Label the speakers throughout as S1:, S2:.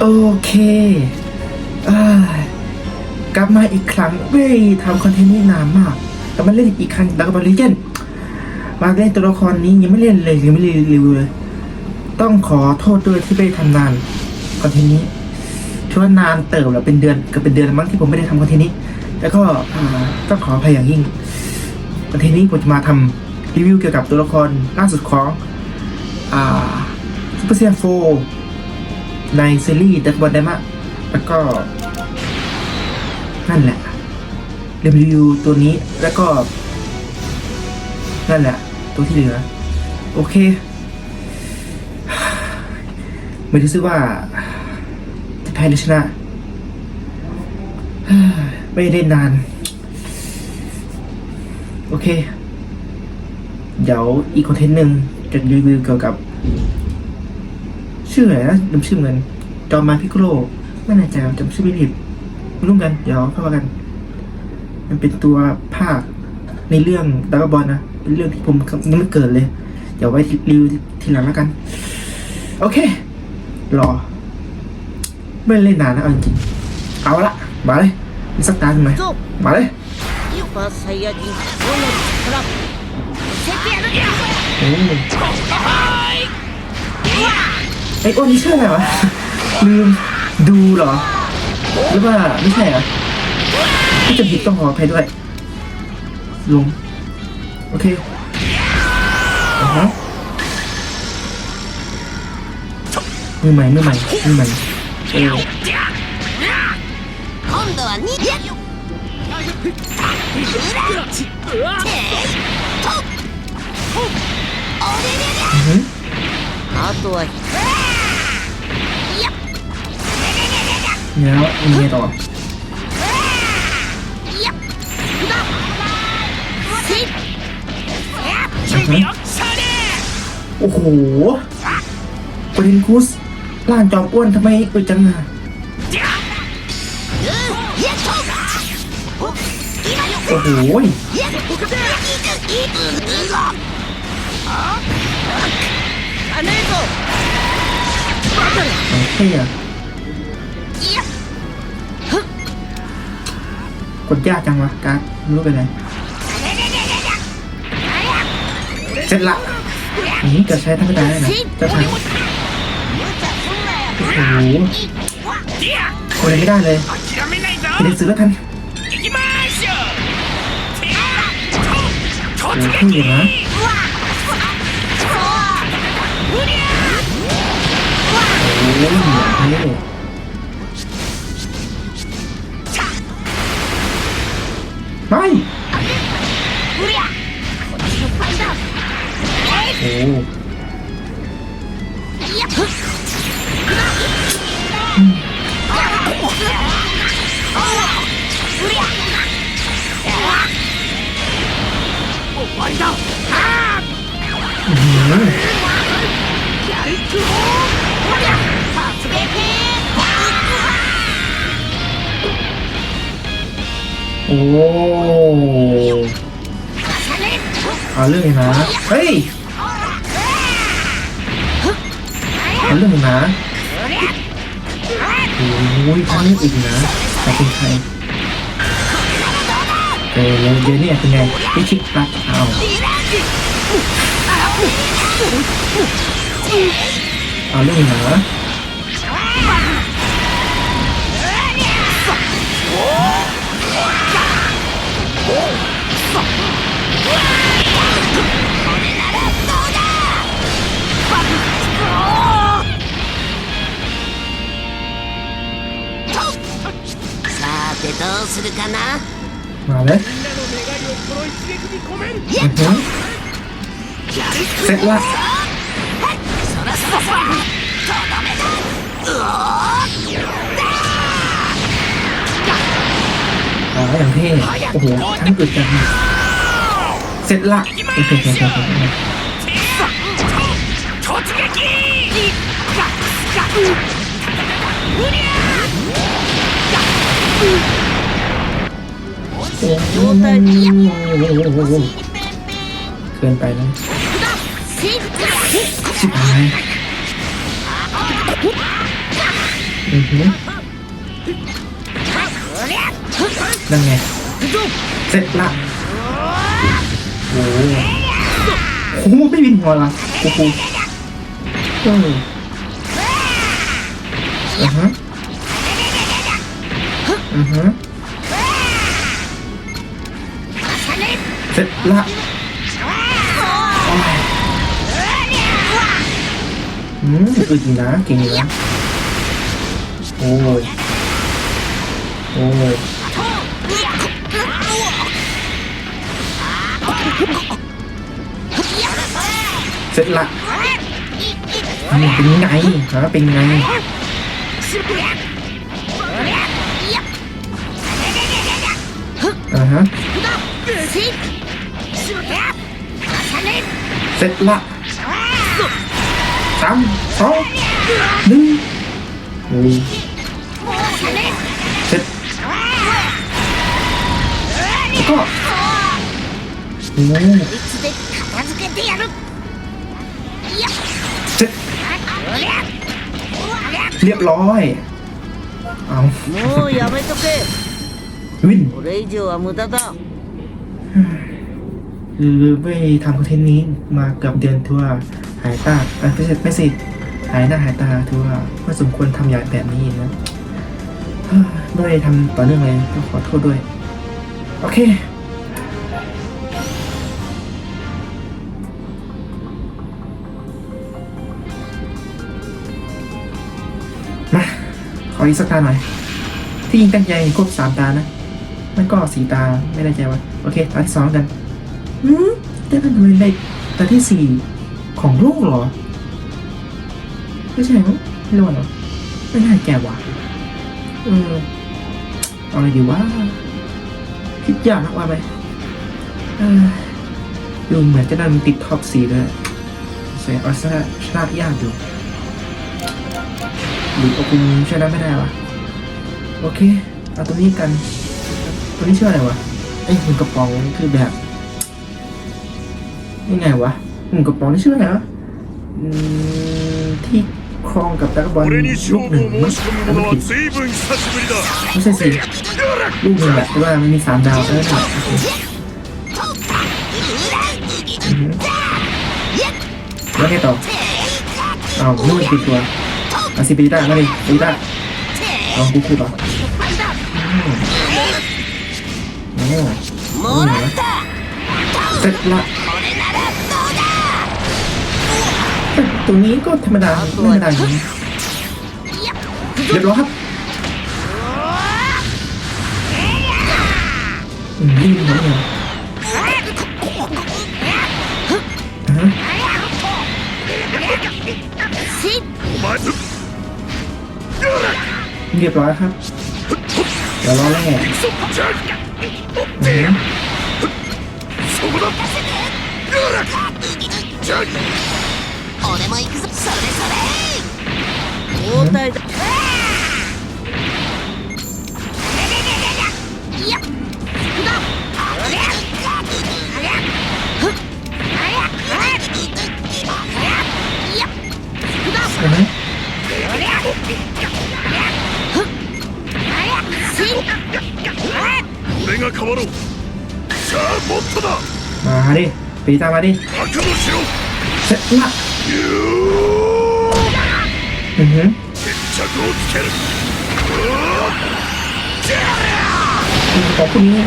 S1: โอเคอกลับมาอีกครั้งเว้ยทำคอนเทนต์นี้นานมากกลับมาเล่นอีกครั้งดักบอลลีเจนมาเล่นตัวละครนี้ยังไม่เล่นเลยยังไม่รีวิวเลย ต้องขอโทษด้วยที่ไม่ได้ทำนานคอนเทนต์นี้ถือว่านานเติบแล้วเป็นเดือนเก็เป็นเดือนมั้งที่ผมไม่ได้ทำคอนเทนต์นี้ แล้วก็ต้องขออภัยอย่างยิ่งคอนเทนต์นี้ผมจะมาทำรีวิวเกี่ยวกับตัวละครล่าสุดของอ่าซูเปอร์เซียนโฟ ในซีรีส์ดักบอลไดมะแล้วก็ นั่นแหละรีวิวตัวนี้แล้วก็ นั่นแหละ ตัวที่เหลือ โอเค ไม่รู้สึกว่าจะแพ้หรือชนะไม่ได้นาน โอเค เดี๋ยวอีกคอนเทนต์หนึ่งจะรีวิวเกี่ยวกับ ชื่ออะไรนะลืมชื่อเหมือนจอมาพิโกโลไม่แน่ใจจำชื่อไม่ผิดรุ่วมกัน เดี๋ยวเข้ามากัน มันเป็นตัวภาคในเรื่องดาร์กบอลนะเป็นเรื่องที่ผมยังไม่เกิดเลย เดี๋ยวไว้รีวิวทีหลังแล้วกัน โอเค รอ ไม่เล่นนานนะเอาจริงเอาละ มาเลยสักตาทำไมมาเลยโอ้ อ้อ้วนนี่ชื่ออะไรวะ ลืมดูเหรอ หรือว่าไม่ใช่เหรอที่จะผิดต้องขออภัยด้วย ลง โอเคอ่าฮะมือใหม่มือใหม่มือใหม่เออ
S2: 今度は2やよ
S1: อือหือ
S2: あとは มี
S1: แล้มีต่อโอ้โหปรินคุสล่างจอมอ้วนทำไมอึดจังอะโอ้โหเฮ้ย กดยากจังวะการรู้ไปไหนเสร็จละนี่จะใช้ธรรมดาได้ไหมจะใช้โอ้โหคนไม่ได้เลยเด็กซื้อแล้วทันโอ้โหนี่นะโอ้โหเหนื่อ
S3: ย ない。
S1: おおうん。 โอ้เอาเรื่องนะ เฮ้ยเอาเรื่องนะโอ้ยทั้งอีกนะแต่เป็นใครเออเดี๋ยวนี้เป็นไงพิชิตรักเอาเอาเรื่องเลยนะ
S2: するかな
S1: มาเลย
S3: みんなの願いをこの一撃に込める
S1: อือหือเสร็จละ
S2: そらそらそらとどめだうお
S1: อ๋ออย่างเท่โอ้โหทั้งอึดจังเสร็จละโอเคโอเคโอเค โอเค
S3: 突撃
S1: โอ้โหเกินไปแล้วชิบหายอือหือนั่นไงเสร็จละโอ้โหโอ้โหไม่บินหัวละโอ้โหเอออือฮะอือฮะ ร็จละอืมอึดนะเก่งนะโอ้ยโอ้ยเสร็จละนี่เป็นไงฮะเป็นไงอ่าฮะ เสร็จละสามสองหนึ่งเสร็จบร้อย
S2: เก็โอ้
S1: เสร็จเรียบร้อยเอ
S2: ร้
S1: อน
S2: ห
S1: รือไปทำคอนเทนต์นี้มาเกือบเดือนทัวหายตาไม่ใช่ไม่สิหายหน้าหายตาทัวว่าสมควรทำอย่างแบบนี้นะด้วยทำต่อเนื่องเลยต้องขอโทษด้วย โอเคมาขออีกสักตาหน่อย ที่ยิงตั้งใจครบสามตานะ มันก็สี่ตาไม่ได้ใจว่า โอเค ตาที่สองกัน อืมได้เป็นทำไมในตาที่สี่ของโลกเหรอ ไม่ใช่มั้งไม่รู้เหรอไม่น่าแก่ว่ะเออเอาอะไรดีวะคิดยากมากว่าไหมเออดูเหมือนจะได้มันติดท็อปสี่เลยเสียเอาซะชนะยากอยู่หรือเอาคุณชนะไม่ได้วะโอเค เอาตัวนี้กัน ตัวนี้ชื่ออะไรวะไอ้หุ่นกระป๋องคือแบบ ยังไงวะหุ่นกระป๋องนี่ชื่ออะไรวะอืมที่ครองกับตะกบอล
S3: 俺に
S1: ลู
S3: 勝
S1: กหนึ่ง
S3: 負を
S1: มั้ง
S3: 申し込む
S1: อัน
S3: 者
S1: นั้น
S3: は
S1: ผิด
S3: 随分久しぶりだ
S1: ไม่ใช่สิลูกหนึ่งแหละแต่ว่ามันมีสามดาวเออเนี่ยโอเคอือหือแล้วไงต่ออ้าวนู่นติดตัวอาซิปิต้ามาดิปิต้าลองกูคู่ต่ออืมโอ้โห
S2: もらった
S1: เสร็จละ ตรงนี้ก็ธรรมดาธรรมดาอย่างนี้เรียบร้อยครับยิ่งเหมือเรียบร้อยครับเดี๋ยวรอแล้
S3: วไง
S1: อืม
S2: 俺も行くぞ。それそれ。交代だ
S3: あ
S1: れ。ピーターマリ
S3: 白
S1: 状しろะ
S3: ゆー
S1: อือหือ
S3: 決着をつける
S1: ของพวกนี้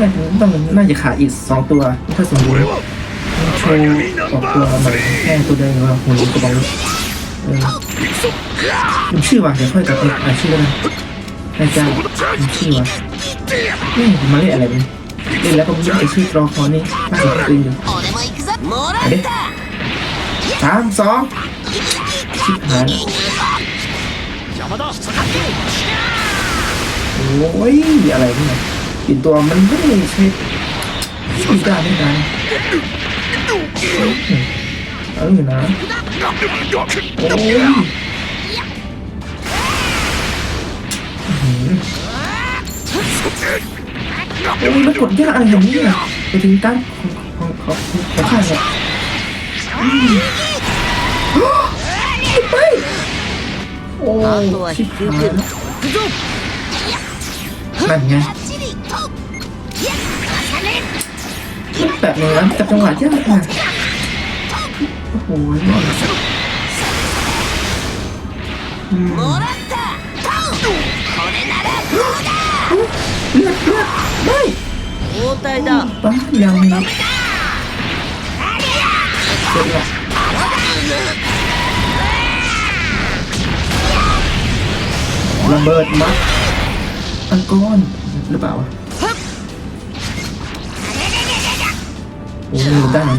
S1: น่าจะต้องน่าจะขาดอีกสองตัวถ้าสมบูร
S3: 俺
S1: ณ์
S3: は
S1: โชว์ออกตัวมาแค่ตัวเดียวว่าหุ่นกระบอกเออ
S3: 行くぞ
S1: ลืมชื่อว่ะเดี๋ยวค่อยกลับไปอ่านชื่อแล้วกันนายจ้างลืมชื่อว่ะนี่ผมมาเล่นอะไรเนี่ยเล่นแล้วก็ไม่รู้ไอ้ชื่อตัวละครนี่น่าสนใจอยู่
S2: 俺も行くぞもら
S1: เอาดิ สามสองชิบหายโอ้ยอะไรเนี่ยกินตัวมันไม่ได้ใช่ไม่ได้ไม่ได้เออนะโอ้ยโอ้ยมันกดยากอะไรอย่างนี้ไปถึงตั้งของของของข้าเนี่ย ไปโอ้ โอ้
S2: あとは
S1: ชิ
S2: 引
S1: บ
S2: き
S1: หา
S2: 受け
S1: ย
S2: る
S1: แล้ว
S2: 行くぞ
S1: นั่นไงแบบนี้นะจับจังหวะยากมากโอ้โหนอนอืม
S2: もらったこれなら
S1: เลือดเลือดได้
S2: 交代だ
S1: ป้ายังนะ ระเบิดมัดอังกอนหรือเปล่าวะโอ้ยได้นะ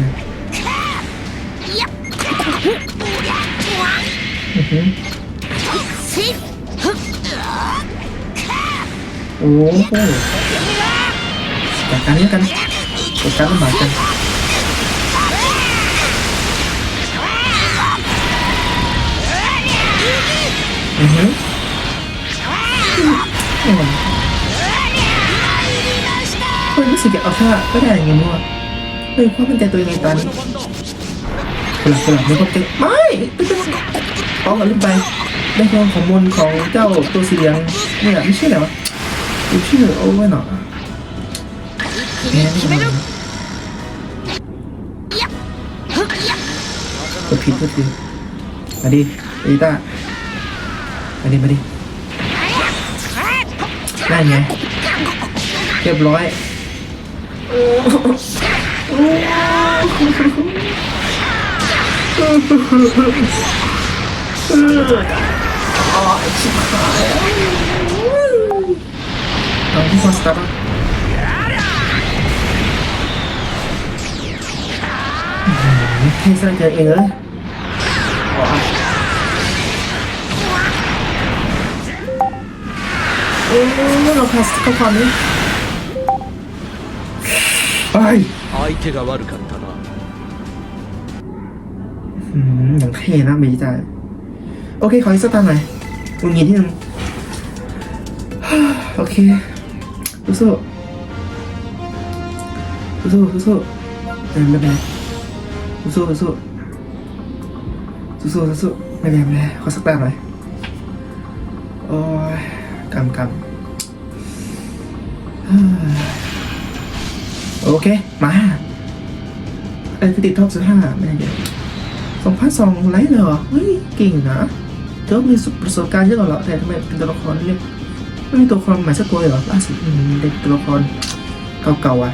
S1: โอ้โหจัดการนี้กันจัดการลำบากกันอือหื ออืมเฮ้ยรู้สึกอยากเอาท่าก็ได้อย่างมั่วเฮ้ยความมั่นใจตัวเองในตอนนี้กลับกลับไม่ก็เก่งไม่ไม่ต้องอากันขึ้นไปได้ความของมนของเจ้าตัวเสีเหลืองเนี่ยไม่ใช่ออไรวะดูชื่อโอ้ยหนอแพ้ไม่ได้กดผิดกดผิดมาดิอีต้ามาดิมาดิ นั่นไงเรียบร้อยอ๋อชิบหายเอาที่คอสตาร์เทสเจอเองเลย โอ้เราคาสข้อความนี้ไป
S3: 相手が悪かったな
S1: อืมอย่างเท่นะเมจิตาโอเค ขออีกสักตามหน่อยมึงยินที่หนึ่ง โอเคสู้สู้สู้สู้สู้เออไม่เป็นไรสู้สู้สู้สู้สู้สู้ไม่เป็นไรไม่เป็นไรขอสักตามหน่อยโอ้ย กำกำเฮ้ยโอเค มาเอ้ยติดท็อปสิบห้าไม่ได้เยอะสองพันสองไลท์เลยเหรอ เฮ้ย เก่งนะเธอมีประสบการณ์เยอะกว่าเราแต่ทำไมเป็นตัวละครเล็กไม่มีตัวละครใหม่สักตัวเลยเหรอล่าสุดเด็กตัวละครเก่าๆอะ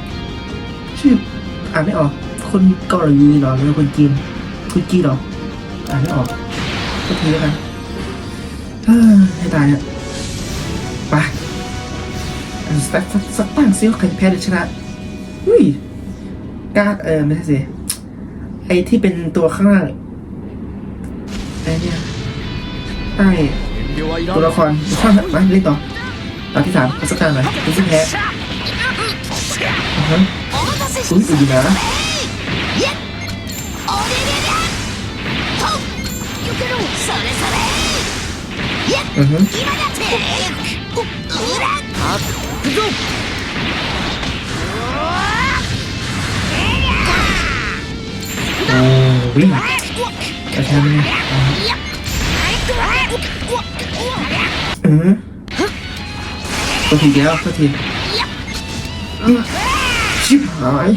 S1: ชื่ออ่านไม่ออก คนเกาหลีเหรอหรือคนจีนคนจีนหรอ อ่านไม่ออกก็ทีแล้วกันเฮ้ยให้ตายอะไปอัน สตสตั้งซิว่าใคแพรือชนะอุ้ยกาเออไม่ใช่สิไอที่เป็นตัวข้างล่างไอเนี่ยใต้ตัวละครข้างมาเล่นต่อตอนที่สามสตั้งหน่อยรู้สึกแพ้อือฮะอุ้ยดีนะอือฮึ
S2: あ行くぞ
S1: โอ้วิ่งกระชากไหมเนี่ยอือฮึตัวทีเดียวตัวทีอืมชิบหาย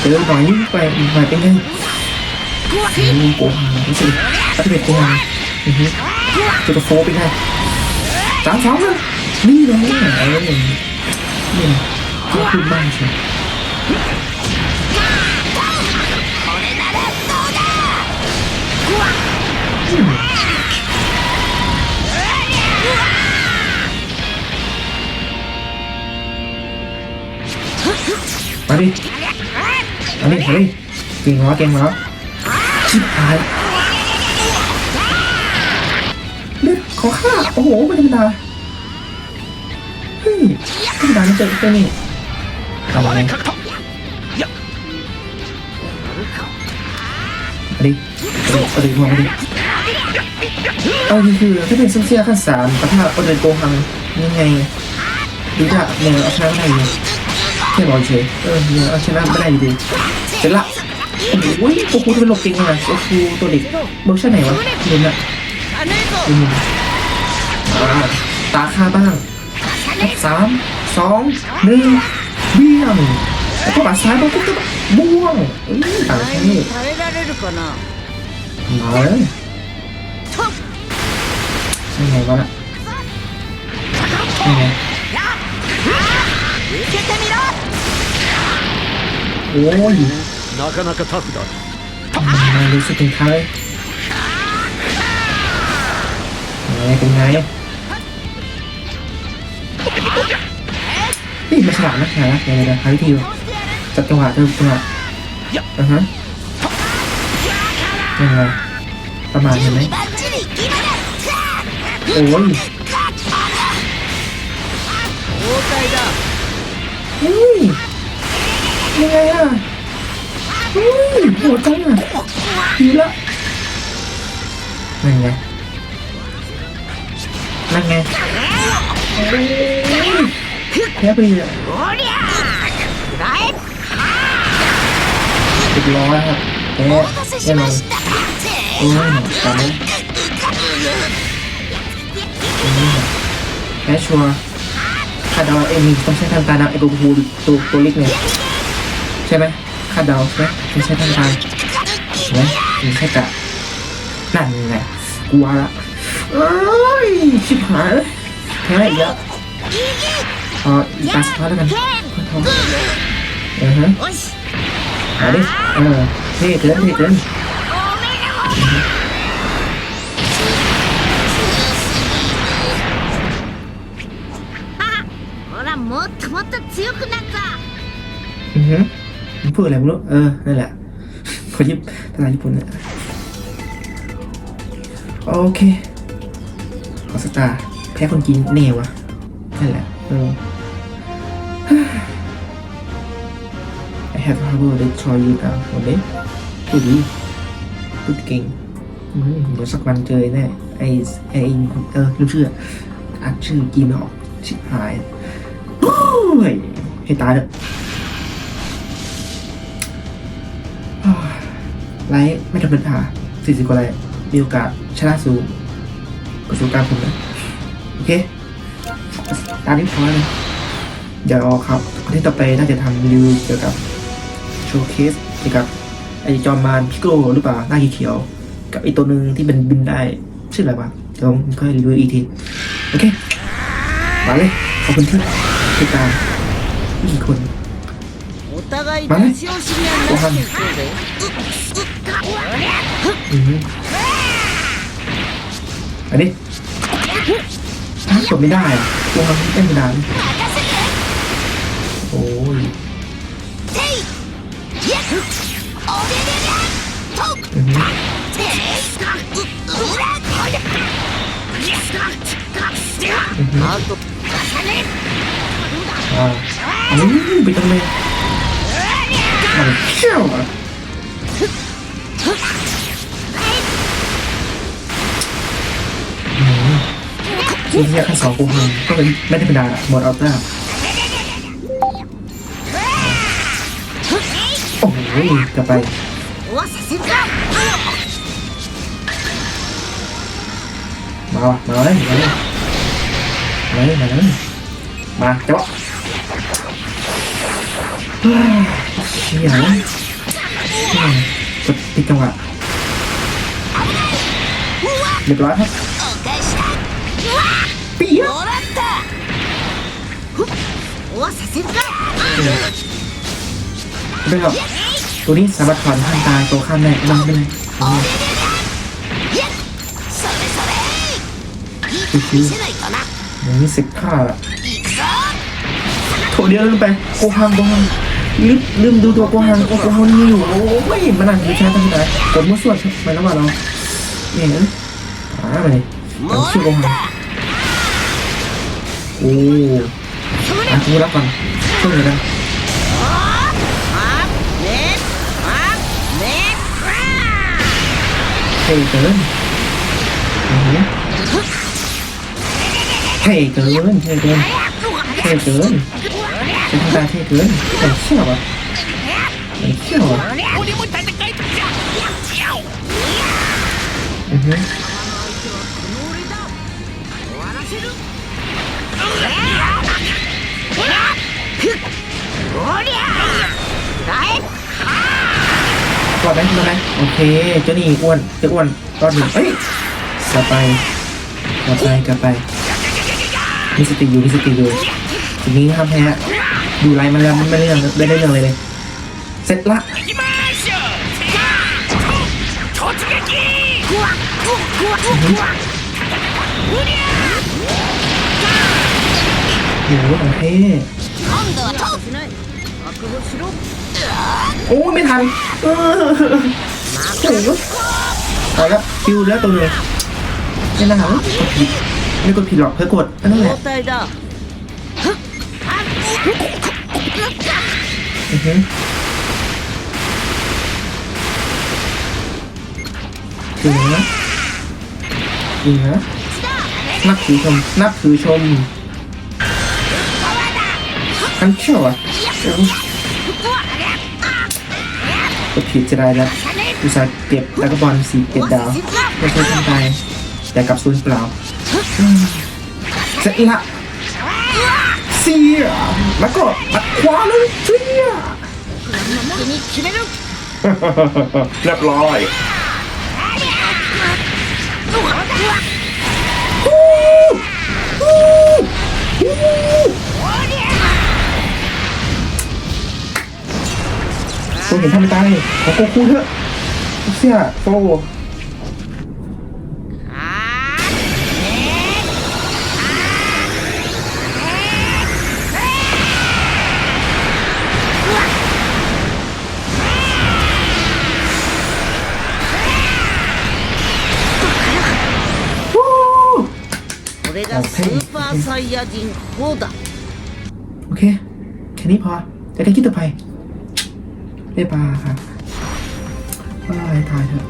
S1: เจอหน่อยไปหน่อยเป็นไงโอ้โหโกหารู้สึกอัตเบ็ดโกหาอือฮึตัวตะโฟเป็นไง สามสองเลย นี่เลยเออนี่ขอบคุณมากใช่มาดิมาดิมาดิเก่งวะเก่งวะชิบหายเลือดของข้าโอ้โหไม่ธรรมดา ฮ้ยดันเจ็บไปนี่ระวังดิดิมองดิเอาคือถ้าเป็นซุ่มเสียขั้นสามปะทะคนเดินโกหังยังไงดูจะเนี่ยเอาชนะไม่ได้เลยแค่บอลเฉยเออเนี่ยเอาชนะไม่ได้จริงเสร็จละโอ้ยตัวคูจะเป็นหลกจริงนะตัวคูตัวเด็กเบอร์ชันไหนวะเดินละตาข้าบ้าง สามสองหนึ่งเบี้ยงแล้วก็บาดซ้ายบาดก็บ้วงอืมต่าง
S2: お
S1: ประ
S2: 前
S1: เท
S2: に
S1: ศ
S2: 耐えられるかな
S1: มาเลยใช่ไงวะน่ะใช่ไง
S2: 受けてみろ
S1: โอ้ย
S3: なかなかタフだ
S1: มารู้สึกถึงเขาเลยไง นี่มาฉลาดนะฉลาดนะยังไงนะหาวิธีจับจังหวะจับจังหวะอะฮะยังไงประมาณเห็นไหมโอ้ยเฮ้ยยังไงอะเฮ้ยปวดจังอะดีละนั่นไงนั่นไง แค่ตีอะสิบร้อยครับแพ้แน่นอนโอ้ยตายแค่ชัวร์คาดเดาเอ็มต้องใช้ทางการนะไอ้ตัวบูตัวตัวลิกเนี่ยใช่ไหมคาดเดาใช่ไหมไม่ใช่ทางการใช่ไหมไม่ใช่กะนั่นไงกลัวละเอ้ยชิบหายแพ้อีกแล้ว ออีกตาสุดท้ายแล้วกันคนทองอ่าฮะ
S2: เอา
S1: ดิเออเท่เกินเท่เกินอือฮึมันพูดอะไรไม่รู้เออ นั่นแหละคนญี่ปุ่นาษญี่ปุ่นเนี่ยโอเคขอสตาร์แพ้คนกินเนวะนั่นแหละ เออ have trouble destroy you now วันนี้พูดดีพูดเก่งเดี๋ยวสักวันเจอแน่ไอไอเออรู้ชื่ออ่านชื่อกีไม่ออกชิบหายโอ้ยให้ตายเถอะไลท์ไม่ธรรมดาสี่สิบกว่าไลท์มีโอกาสชนะสูงประสบการณ์ผมนะ โอเค ตามนี้พอแล้วนะเดี๋ยวครับคนทนต์ต่อไปน่าจะทำรีวิวเกี่ยวกับ โชว์เคสเกับไอจอมมานพิโกหรือเปล่าหน้าเขียวกับไอตัวหนึ่งที่เป็นบินได้ชื่ออะไรวะเดี๋ยวค่อยรีวิวอีกทีโอเคมาเลยขอบคุณที่ติดตามอีกคน
S2: มาเลยโอ้โห
S1: อันนี้จบไม่ได้โอ้ฮันเต้นไม่ได้านตัวอ้าวไปทำไมมันเชี่ยวอะทีนี้ข้าสองกูหังก็เป็นไม่ได้เป็นดาหมดออต้าโอ้โหจะไปมาว่ะมาเลยมาเลย เลยมาเลยมาเจาะเชี่ยกดติดจังหวะเรียบร้อยครับปี๊ย
S2: ด้
S1: วยครับตัวนี้สามารถถอนข้างตาตัวข้ามได้ลงไปเลยคือ นี่สิบห้าละโถเดียวลืมไปโกฮังโกฮังลืมลืมดูตัวโกฮังโอ้โกฮังมีอยู่โอ้ยมันหนักเลยใช่ไหมไหนกดมั่วส่วนไปแล้วว่าเราเนี่ยนะอ่าไปชื่อโกฮังโอ้อากูรับก่อนช่วยหน่อยนะ
S2: เฮ้ย
S1: เกินอย่าเงี้ย เท่เกินเท่เกินเท่เกินฉันตาเท่เกินแต่เชี่ยวอะแต่เชี่ยวอะออ
S2: ฮึ
S1: รอดไหมรอดไหมโอเคเจ้านี่อ้วนจะอ้วนรอดหนึ่งเอ้ยกลับไปกลับไปกลับไป พิสติอยู่พิสติอยู่ทีนี้นะครับฮะดูไรมันแล้วมันไม่ได้เรื่องไม่ได้เรื่องเลยเลยเสร็จละโอ้โหโอเคโอ้ไม่ทันเอโอ้ยเอาละคิวแล้วตัวนึงเนี่ยนะครับ ไม่กดผิดหรอกเพื่อกดนั่นแหละอือฮึถือนะถือนะนับถือชม นับถือชมอันเชี่ยวอะกดผิดจะได้แล้วอุตส่าห์เก็บตะกบอลสีเก็บดาวไม่ใช่ทำไปแต่กับซูนเปล่า เสร็จละเสียแล้วก็ตัดขวาเลยเสียเรียบร้อยตัวเห็นทำไม่ตายเขาโกคูเถอะเสียโต
S2: ไซยาจินโคดะ
S1: โอเค แค่นี้พอจะได้คิดต่อไปได้ปลาครับเอ้ยตายเถอะ